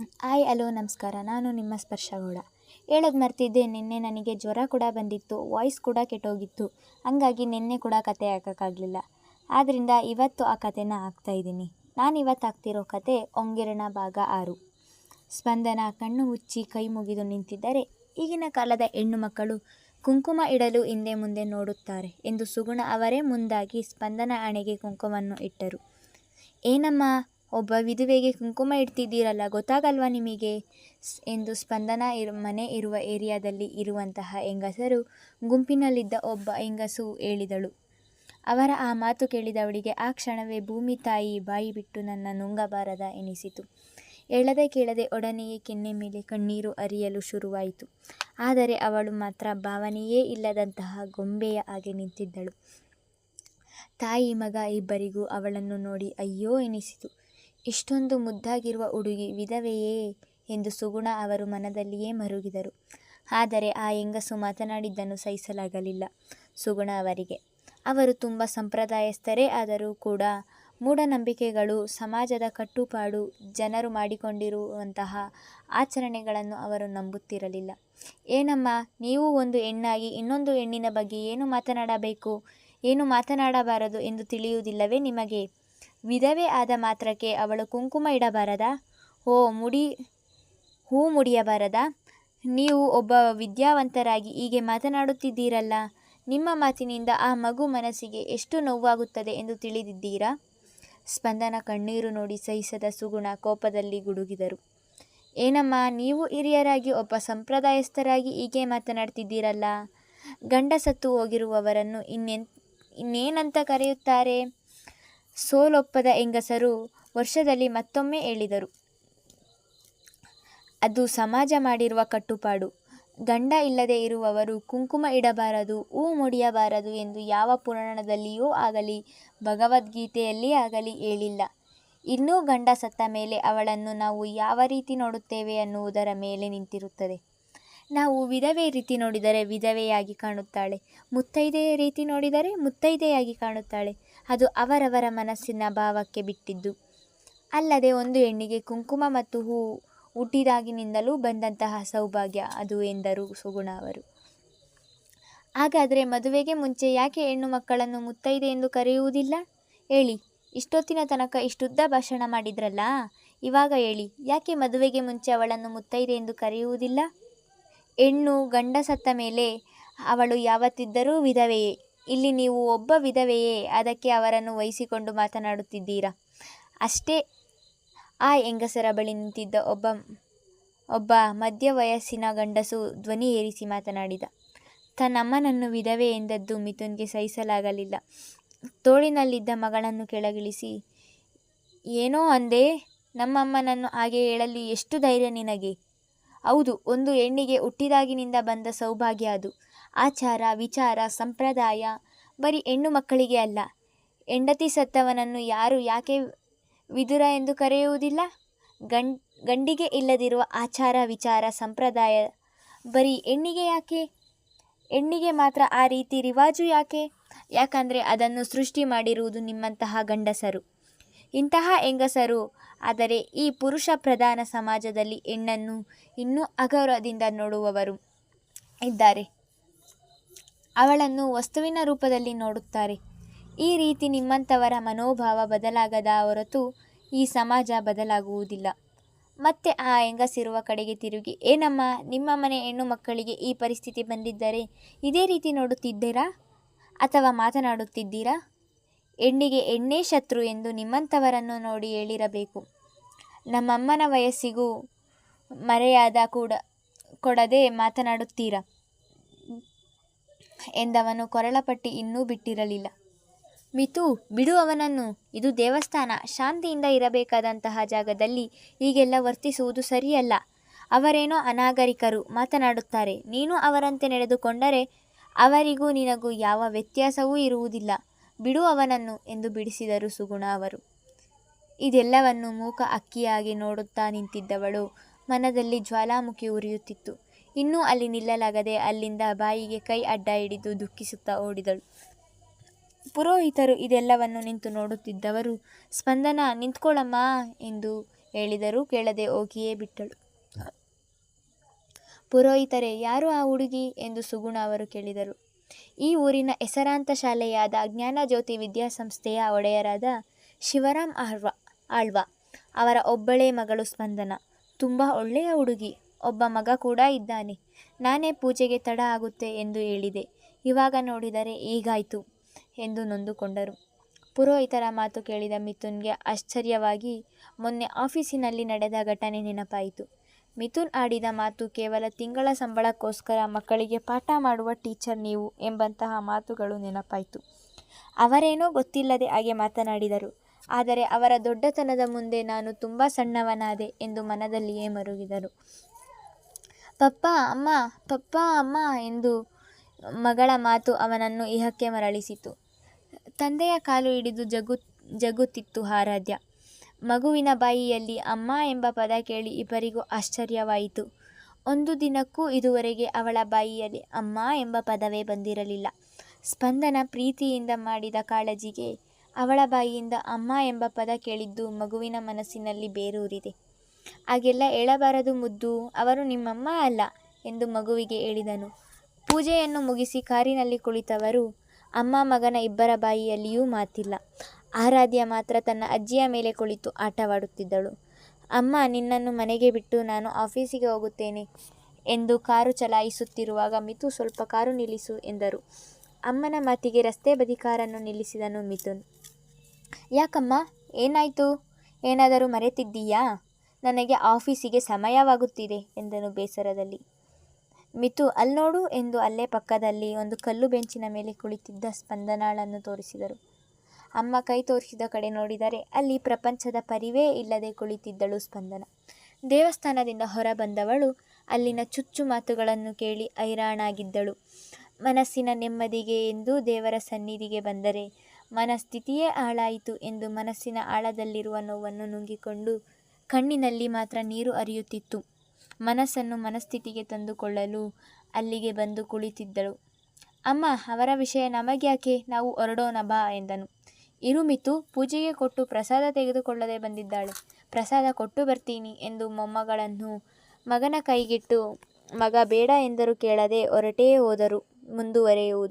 Hi hello ನಮಸ್ಕಾರ. ನಾನು ನಿಮ್ಮ ಸ್ಪರ್ಶಗೌಡ. ಹೇಳೋದು ಮರ್ತಿದ್ದೆ, ನಿನ್ನೆ ನನಗೆ ಜ್ವರ ಕೂಡ ಬಂದಿತ್ತು, ವಾಯ್ಸ್ ಕೂಡ ಕೆಟ್ಟೋಗಿತ್ತು. ಹಂಗಾಗಿ ನಿನ್ನೆ ಕೂಡ ಕತೆ ಹಾಕೋಕ್ಕಾಗಲಿಲ್ಲ. ಆದ್ದರಿಂದ ಇವತ್ತು ಆ ಕತೆನ ನಾನು ಇವತ್ತು ಹಾಕ್ತಿರೋ ಕತೆ ಒಂಗಿರಣ ಭಾಗ ಆರು. ಸ್ಪಂದನ ಕಣ್ಣು ಮುಚ್ಚಿ ಕೈ ಮುಗಿದು ನಿಂತಿದ್ದರೆ ಈಗಿನ ಕಾಲದ ಹೆಣ್ಣು ಮಕ್ಕಳು ಕುಂಕುಮ ಇಡಲು ಹಿಂದೆ ಮುಂದೆ ನೋಡುತ್ತಾರೆ ಎಂದು ಸುಗುಣ ಅವರೇ ಮುಂದಾಗಿ ಸ್ಪಂದನ ಹಣೆಗೆ ಕುಂಕುಮವನ್ನು ಇಟ್ಟರು. ಏನಮ್ಮ? ಒಬ್ಬ ವಿಧುವೆಗೆ ಕುಂಕುಮ ಇಡ್ತಿದ್ದೀರಲ್ಲ, ಗೊತ್ತಾಗಲ್ವಾ ನಿಮಗೆ? ಎಂದು ಸ್ಪಂದನ ಇರು, ಮನೆ ಇರುವ ಏರಿಯಾದಲ್ಲಿ ಇರುವಂತಹ ಹೆಂಗಸರು ಗುಂಪಿನಲ್ಲಿದ್ದ ಒಬ್ಬ ಹೆಂಗಸು ಹೇಳಿದಳು. ಅವರ ಆ ಮಾತು ಕೇಳಿದವಳಿಗೆ ಆ ಕ್ಷಣವೇ ಭೂಮಿ ತಾಯಿ ಬಾಯಿ ಬಿಟ್ಟು ನನ್ನ ನುಂಗಬಾರದ ಎನಿಸಿತು. ಹೇಳದೆ ಕೇಳದೆ ಒಡನೆಯೇ ಕೆನ್ನೆ ಮೇಲೆ ಕಣ್ಣೀರು ಅರಿಯಲು ಶುರುವಾಯಿತು. ಆದರೆ ಅವಳು ಮಾತ್ರ ಭಾವನೆಯೇ ಇಲ್ಲದಂತಹ ಗೊಂಬೆಯ ಹಾಗೆ ನಿಂತಿದ್ದಳು. ತಾಯಿ ಮಗ ಇಬ್ಬರಿಗೂ ಅವಳನ್ನು ನೋಡಿ ಅಯ್ಯೋ ಎನಿಸಿತು. ಇಷ್ಟೊಂದು ಮುದ್ದಾಗಿರುವ ಹುಡುಗಿ ವಿಧವೆಯೇ ಎಂದು ಸುಗುಣ ಅವರು ಮನದಲ್ಲಿಯೇ ಮರುಗಿದರು. ಆದರೆ ಆ ಹೆಂಗಸು ಮಾತನಾಡಿದ್ದನ್ನು ಸಹಿಸಲಾಗಲಿಲ್ಲ ಸುಗುಣ ಅವರಿಗೆ. ಅವರು ತುಂಬ ಸಂಪ್ರದಾಯಸ್ಥರೇ ಆದರೂ ಕೂಡ ಮೂಢನಂಬಿಕೆಗಳು, ಸಮಾಜದ ಕಟ್ಟುಪಾಡು, ಜನರು ಮಾಡಿಕೊಂಡಿರುವಂತಹ ಆಚರಣೆಗಳನ್ನು ಅವರು ನಂಬುತ್ತಿರಲಿಲ್ಲ. ಏನಮ್ಮ, ನೀವು ಒಂದು ಹೆಣ್ಣಾಗಿ ಇನ್ನೊಂದು ಹೆಣ್ಣಿನ ಬಗ್ಗೆ ಏನು ಮಾತನಾಡಬೇಕು? ಏನು ಮಾತನಾಡಬಾರದು ಎಂದು ತಿಳಿಯುವುದಿಲ್ಲವೇ ನಿಮಗೆ? ವಿಧವೆ ಆದ ಮಾತ್ರಕ್ಕೆ ಅವಳು ಕುಂಕುಮ ಇಡಬಾರದ? ಓ, ಮುಡಿ, ಹೂ ಮುಡಿಯಬಾರದ? ನೀವು ಒಬ್ಬ ವಿದ್ಯಾವಂತರಾಗಿ ಹೀಗೆ ಮಾತನಾಡುತ್ತಿದ್ದೀರಲ್ಲ, ನಿಮ್ಮ ಮಾತಿನಿಂದ ಆ ಮಗು ಮನಸ್ಸಿಗೆ ಎಷ್ಟು ನೋವಾಗುತ್ತದೆ ಎಂದು ತಿಳಿದಿದ್ದೀರಾ? ಸ್ಪಂದನ ಕಣ್ಣೀರು ನೋಡಿ ಸಹಿಸದ ಸುಗುಣ ಕೋಪದಲ್ಲಿ ಗುಡುಗಿದರು. ಏನಮ್ಮ, ನೀವು ಹಿರಿಯರಾಗಿ ಒಬ್ಬ ಸಂಪ್ರದಾಯಸ್ಥರಾಗಿ ಹೀಗೆ ಮಾತನಾಡ್ತಿದ್ದೀರಲ್ಲ ಗಂಡ ಸತ್ತು ಹೋಗಿರುವವರನ್ನು ಇನ್ನೆನ್, ಇನ್ನೇನಂತ ಕರೆಯುತ್ತಾರೆ? ಸೋಲೊಪ್ಪದ ಹೆಂಗಸರು ವರ್ಷದಲ್ಲಿ ಮತ್ತೊಮ್ಮೆ ಹೇಳಿದರು. ಅದು ಸಮಾಜ ಮಾಡಿರುವ ಕಟ್ಟುಪಾಡು. ಗಂಡ ಇಲ್ಲದೆ ಇರುವವರು ಕುಂಕುಮ ಇಡಬಾರದು, ಹೂ ಮುಡಿಯಬಾರದು ಎಂದು ಯಾವ ಪುರಾಣದಲ್ಲಿಯೂ ಆಗಲಿ, ಭಗವದ್ಗೀತೆಯಲ್ಲಿ ಆಗಲಿ ಹೇಳಿಲ್ಲ. ಇನ್ನೂ ಗಂಡ ಸತ್ತ ಮೇಲೆ ಅವಳನ್ನು ನಾವು ಯಾವ ರೀತಿ ನೋಡುತ್ತೇವೆ ಅನ್ನುವುದರ ಮೇಲೆ ನಿಂತಿರುತ್ತದೆ. ನಾವು ವಿಧವೆ ರೀತಿ ನೋಡಿದರೆ ವಿಧವೆಯಾಗಿ ಕಾಣುತ್ತಾಳೆ. ಮುತ್ತೈದೆಯ ರೀತಿ ನೋಡಿದರೆ ಮುತ್ತೈದೆಯಾಗಿ ಕಾಣುತ್ತಾಳೆ. ಅದು ಅವರವರ ಮನಸ್ಸಿನ ಭಾವಕ್ಕೆ ಬಿಟ್ಟಿದ್ದು. ಅಲ್ಲದೆ ಒಂದು ಹೆಣ್ಣಿಗೆ ಕುಂಕುಮ ಮತ್ತು ಹೂ ಹುಟ್ಟಿದಾಗಿನಿಂದಲೂ ಬಂದಂತಹ ಸೌಭಾಗ್ಯ ಅದು ಎಂದರು ಸುಗುಣ ಅವರು. ಹಾಗಾದರೆ ಮದುವೆಗೆ ಮುಂಚೆ ಯಾಕೆ ಹೆಣ್ಣು ಮಕ್ಕಳನ್ನು ಮುತ್ತೈದೆ ಎಂದು ಕರೆಯುವುದಿಲ್ಲ? ಹೇಳಿ. ಇಷ್ಟೊತ್ತಿನ ತನಕ ಇಷ್ಟುದ್ದ ಭಾಷಣ ಮಾಡಿದ್ರಲ್ಲ? ಇವಾಗ ಹೇಳಿ. ಯಾಕೆ ಮದುವೆಗೆ ಮುಂಚೆ ಅವಳನ್ನು ಮುತ್ತೈದೆ ಎಂದು ಕರೆಯುವುದಿಲ್ಲ? ಹೆಣ್ಣು ಗಂಡ ಸತ್ತ ಮೇಲೆ ಅವಳು ಯಾವತ್ತಿದ್ದರೂ ವಿಧವೆಯೇ. ಇಲ್ಲಿ ನೀವು ಒಬ್ಬ ವಿಧವೆಯೇ, ಅದಕ್ಕೆ ಅವರನ್ನು ವಹಿಸಿಕೊಂಡು ಮಾತನಾಡುತ್ತಿದ್ದೀರಾ? ಅಷ್ಟೇ, ಆ ಹೆಂಗಸರ ಬಳಿ ನಿಂತಿದ್ದ ಒಬ್ಬ ಒಬ್ಬ ಮಧ್ಯ ವಯಸ್ಸಿನ ಗಂಡಸು ಧ್ವನಿ ಏರಿಸಿ ಮಾತನಾಡಿದ, ತನ್ನಮ್ಮನನ್ನು ವಿಧವೆ ಎಂದದ್ದು ಮಿಥುನ್ಗೆ ಸಹಿಸಲಾಗಲಿಲ್ಲ. ತೋಳಿನಲ್ಲಿದ್ದ ಮಗಳನ್ನು ಕೆಳಗಿಳಿಸಿ, ಏನೋ ಅಂದೆ, ನಮ್ಮಮ್ಮನನ್ನು ಹಾಗೆ ಹೇಳಲು, ಎಷ್ಟು ಧೈರ್ಯ ನಿನಗೆ? ಹೌದು, ಒಂದು ಹೆಣ್ಣಿಗೆ ಹುಟ್ಟಿದಾಗಿನಿಂದ ಬಂದ ಸೌಭಾಗ್ಯ ಅದು. ಆಚಾರ, ವಿಚಾರ, ಸಂಪ್ರದಾಯ ಬರೀ ಹೆಣ್ಣು ಮಕ್ಕಳಿಗೆ ಅಲ್ಲ. ಹೆಂಡತಿ ಸತ್ತವನನ್ನು ಯಾರು ಯಾಕೆ ವಿದುರ ಎಂದು ಕರೆಯುವುದಿಲ್ಲ? ಗಂಡ್, ಗಂಡಿಗೆ ಇಲ್ಲದಿರುವ ಆಚಾರ, ವಿಚಾರ, ಸಂಪ್ರದಾಯ ಬರೀ ಹೆಣ್ಣಿಗೆ ಯಾಕೆ? ಹೆಣ್ಣಿಗೆ ಮಾತ್ರ ಆ ರೀತಿ ರಿವಾಜು ಯಾಕೆ? ಯಾಕಂದರೆ ಅದನ್ನು ಸೃಷ್ಟಿ ಮಾಡಿರುವುದು ನಿಮ್ಮಂತಹ ಗಂಡಸರು. ಇಂತಹ ಹೆಂಗಸರು? ಆದರೆ ಈ ಪುರುಷ ಪ್ರಧಾನ ಸಮಾಜದಲ್ಲಿ ಹೆಣ್ಣನ್ನು ಇನ್ನೂ ಅಗೌರವದಿಂದ ನೋಡುವವರು ಇದ್ದಾರೆ. ಅವಳನ್ನು ವಸ್ತುವಿನ ರೂಪದಲ್ಲಿ ನೋಡುತ್ತಾರೆ. ಈ ರೀತಿ ನಿಮ್ಮಂಥವರ ಮನೋಭಾವ ಬದಲಾಗದ ಹೊರತು ಈ ಸಮಾಜ ಬದಲಾಗುವುದಿಲ್ಲ. ಮತ್ತೆ ಆ ಹೆಂಗಸಿರುವ ಕಡೆಗೆ ತಿರುಗಿ, ಏನಮ್ಮ, ನಿಮ್ಮ ಮನೆ ಹೆಣ್ಣು ಮಕ್ಕಳಿಗೆ ಈ ಪರಿಸ್ಥಿತಿ ಬಂದಿದ್ದರೆ ಇದೇ ರೀತಿ ನೋಡುತ್ತಿದ್ದೀರಾ? ಅಥವಾ ಮಾತನಾಡುತ್ತಿದ್ದೀರಾ? ಹೆಣ್ಣಿಗೆ ಎಣ್ಣೆ ಶತ್ರು ಎಂದು ನಿಮ್ಮಂಥವರನ್ನು ನೋಡಿ ಹೇಳಿರಬೇಕು. ನಮ್ಮಮ್ಮನ ವಯಸ್ಸಿಗೂ ಮರೆಯಾದ ಕೂಡ ಕೊಡದೆ ಮಾತನಾಡುತ್ತೀರಾ? ಎಂದವನು ಕೊರಳಪಟ್ಟಿ ಇನ್ನೂ ಬಿಟ್ಟಿರಲಿಲ್ಲ. ಮಿತು, ಬಿಡು ಅವನನ್ನು. ಇದು ದೇವಸ್ಥಾನ. ಶಾಂತಿಯಿಂದ ಇರಬೇಕಾದಂತಹ ಜಾಗದಲ್ಲಿ ಹೀಗೆಲ್ಲ ವರ್ತಿಸುವುದು ಸರಿಯಲ್ಲ. ಅವರೇನೋ ಅನಾಗರಿಕರು ಮಾತನಾಡುತ್ತಾರೆ. ನೀನು ಅವರಂತೆ ನಡೆದುಕೊಂಡರೆ ಅವರಿಗೂ ನಿನಗೂ ಯಾವ ವ್ಯತ್ಯಾಸವೂ ಇರುವುದಿಲ್ಲ. ಬಿಡು ಅವನನ್ನು ಎಂದು ಬಿಡಿಸಿದರು ಸುಗುಣ ಅವರು. ಇದೆಲ್ಲವನ್ನು ಮೂಕ ಅಕ್ಕಿಯಾಗಿ ನೋಡುತ್ತಾ ನಿಂತಿದ್ದವಳು. ಮನದಲ್ಲಿ ಜ್ವಾಲಾಮುಖಿ ಉರಿಯುತ್ತಿತ್ತು. ಇನ್ನೂ ಅಲ್ಲಿ ನಿಲ್ಲಲಾಗದೆ ಅಲ್ಲಿಂದ ಬಾಯಿಗೆ ಕೈ ಅಡ್ಡ ಹಿಡಿದು ದುಃಖಿಸುತ್ತಾ ಓಡಿದಳು. ಪುರೋಹಿತರು ಇದೆಲ್ಲವನ್ನು ನಿಂತು ನೋಡುತ್ತಿದ್ದವರು, ಸ್ಪಂದನ, ನಿಂತ್ಕೊಳ್ಳಮ್ಮ ಎಂದು ಹೇಳಿದರು ಕೇಳದೆ ಹೋಗಿಯೇ ಬಿಟ್ಟಳು. ಪುರೋಹಿತರೇ, ಯಾರು ಆ ಹುಡುಗಿ? ಎಂದು ಸುಗುಣ ಅವರು ಕೇಳಿದರು. ಈ ಊರಿನ ಹೆಸರಾಂತ ಶಾಲೆಯಾದ ಜ್ಞಾನಜ್ಯೋತಿ ವಿದ್ಯಾಸಂಸ್ಥೆಯ ಒಡೆಯರಾದ ಶಿವರಾಮ್ ಆಳ್ವ ಆಳ್ವ. ಅವರ ಒಬ್ಬಳೇ ಮಗಳು ಸ್ಪಂದನ. ತುಂಬ ಒಳ್ಳೆಯ ಹುಡುಗಿ. ಒಬ್ಬ ಮಗ ಕೂಡ ಇದ್ದಾನೆ. ನಾನೇ ಪೂಜೆಗೆ ತಡ ಆಗುತ್ತೆ ಎಂದು ಹೇಳಿದೆ. ಇವಾಗ ನೋಡಿದರೆ ಈಗಾಯಿತು ಎಂದು ನೊಂದುಕೊಂಡರು. ಪುರೋಹಿತರ ಮಾತು ಕೇಳಿದ ಮಿಥುನ್ಗೆ ಆಶ್ಚರ್ಯವಾಗಿ ಮೊನ್ನೆ ಆಫೀಸಿನಲ್ಲಿ ನಡೆದ ಘಟನೆ ನೆನಪಾಯಿತು. ಮಿಥುನ್ ಆಡಿದ ಮಾತು ಕೇವಲ ತಿಂಗಳ ಸಂಬಳಕ್ಕೋಸ್ಕರ ಮಕ್ಕಳಿಗೆ ಪಾಠ ಮಾಡುವ ಟೀಚರ್ ನೀವು ಎಂಬಂತಹ ಮಾತುಗಳು ನೆನಪಾಯಿತು. ಅವರೇನೋ ಗೊತ್ತಿಲ್ಲದೆ ಹಾಗೆ ಮಾತನಾಡಿದರು. ಆದರೆ ಅವರ ದೊಡ್ಡತನದ ಮುಂದೆ ನಾನು ತುಂಬ ಸಣ್ಣವನಾದೆ ಎಂದು ಮನದಲ್ಲಿಯೇ ಮರುಗಿದರು. ಪಪ್ಪ, ಅಮ್ಮ ಪಪ್ಪ, ಅಮ್ಮ ಎಂದು ಮಗಳ ಮಾತು ಅವನನ್ನು ಇಹಕ್ಕೆ ಮರಳಿಸಿತು. ತಂದೆಯ ಕಾಲು ಹಿಡಿದು ಜಗು, ಜಗುತ್ತಿತ್ತು ಆರಾಧ್ಯ. ಮಗುವಿನ ಬಾಯಿಯಲ್ಲಿ ಅಮ್ಮ ಎಂಬ ಪದ ಕೇಳಿ ಇಬ್ಬರಿಗೂ ಆಶ್ಚರ್ಯವಾಯಿತು. ಒಂದು ದಿನಕ್ಕೂ ಇದುವರೆಗೆ ಅವಳ ಬಾಯಿಯಲ್ಲಿ ಅಮ್ಮ ಎಂಬ ಪದವೇ ಬಂದಿರಲಿಲ್ಲ. ಸ್ಪಂದನ ಪ್ರೀತಿಯಿಂದ ಮಾಡಿದ ಕಾಳಜಿಗೆ ಅವಳ ಬಾಯಿಯಿಂದ ಅಮ್ಮ ಎಂಬ ಪದ ಕೇಳಿದ್ದು ಮಗುವಿನ ಮನಸ್ಸಿನಲ್ಲಿ ಬೇರೂರಿದೆ. ಹಾಗೆಲ್ಲ ಹೇಳಬಾರದು ಮುದ್ದು, ಅವರು ನಿಮ್ಮಮ್ಮ ಅಲ್ಲ ಎಂದು ಮಗುವಿಗೆ ಹೇಳಿದನು. ಪೂಜೆಯನ್ನು ಮುಗಿಸಿ ಕಾರಿನಲ್ಲಿ ಕುಳಿತವರು ಅಮ್ಮ ಮಗನ ಇಬ್ಬರ ಬಾಯಿಯಲ್ಲಿಯೂ ಮಾತಿಲ್ಲ. ಆರಾಧ್ಯ ಮಾತ್ರ ತನ್ನ ಅಜ್ಜಿಯ ಮೇಲೆ ಕುಳಿತು ಆಟವಾಡುತ್ತಿದ್ದಳು. ಅಮ್ಮ, ನಿನ್ನನ್ನು ಮನೆಗೆ ಬಿಟ್ಟು ನಾನು ಆಫೀಸಿಗೆ ಹೋಗುತ್ತೇನೆ ಎಂದು ಕಾರು ಚಲಾಯಿಸುತ್ತಿರುವಾಗ ಮಿಥು ಸ್ವಲ್ಪ ಕಾರು ನಿಲ್ಲಿಸು ಎಂದರು. ಅಮ್ಮನ ಮಾತಿಗೆ ರಸ್ತೆ ಬದಿ ಕಾರನ್ನು ನಿಲ್ಲಿಸಿದನು ಮಿಥುನ್. ಯಾಕಮ್ಮ, ಏನಾಯಿತು? ಏನಾದರೂ ಮರೆತಿದ್ದೀಯಾ? ನನಗೆ ಆಫೀಸಿಗೆ ಸಮಯವಾಗುತ್ತಿದೆ ಎಂದನು ಬೇಸರದಲ್ಲಿ. ಮಿತು ಅಲ್ನೋಡು ಎಂದು ಅಲ್ಲೇ ಪಕ್ಕದಲ್ಲಿ ಒಂದು ಕಲ್ಲು ಬೆಂಚಿನ ಮೇಲೆ ಕುಳಿತಿದ್ದ ಸ್ಪಂದನಾಳನ್ನು ತೋರಿಸಿದರು. ಅಮ್ಮ ಕೈ ತೋರಿಸಿದ ಕಡೆ ನೋಡಿದರೆ ಅಲ್ಲಿ ಪ್ರಪಂಚದ ಪರಿವೇ ಇಲ್ಲದೆ ಕುಳಿತಿದ್ದಳು ಸ್ಪಂದನ. ದೇವಸ್ಥಾನದಿಂದ ಹೊರ ಬಂದವಳು ಅಲ್ಲಿನ ಚುಚ್ಚು ಮಾತುಗಳನ್ನು ಕೇಳಿ ಹೈರಾಣಾಗಿದ್ದಳು. ಮನಸ್ಸಿನ ನೆಮ್ಮದಿಗೆ ಎಂದು ದೇವರ ಸನ್ನಿಧಿಗೆ ಬಂದರೆ ಮನಸ್ಥಿತಿಯೇ ಹಾಳಾಯಿತು ಎಂದು ಮನಸ್ಸಿನ ಆಳದಲ್ಲಿರುವ ನೋವನ್ನು ನುಂಗಿಕೊಂಡು ಕಣ್ಣಿನಲ್ಲಿ ಮಾತ್ರ ನೀರು ಅರಿಯುತ್ತಿತ್ತು ಮನಸ್ಸನ್ನು ಮನಸ್ಥಿತಿಗೆ ತಂದುಕೊಳ್ಳಲು ಅಲ್ಲಿಗೆ ಬಂದು ಕುಳಿತಿದ್ದಳು. ಅಮ್ಮ, ಅವರ ವಿಷಯ ನಮಗ್ಯಾಕೆ? ನಾವು ಹೊರಡೋಣ ಬಾ ಎಂದನು. ಇರು ಮಿತು ಪೂಜೆಗೆ ಕೊಟ್ಟು ಪ್ರಸಾದ ತೆಗೆದುಕೊಳ್ಳದೆ ಬಂದಿದ್ದಾಳೆ. ಪ್ರಸಾದ ಕೊಟ್ಟು ಬರ್ತೀನಿ ಎಂದು ಮೊಮ್ಮಗಳನ್ನು ಮಗನ ಕೈಗಿಟ್ಟು, ಮಗ, ಬೇಡ ಎಂದರೂ ಕೇಳದೆ ಹೊರಟೇ ಹೋದರು, ಮುಂದುವರೆಯುವುದು.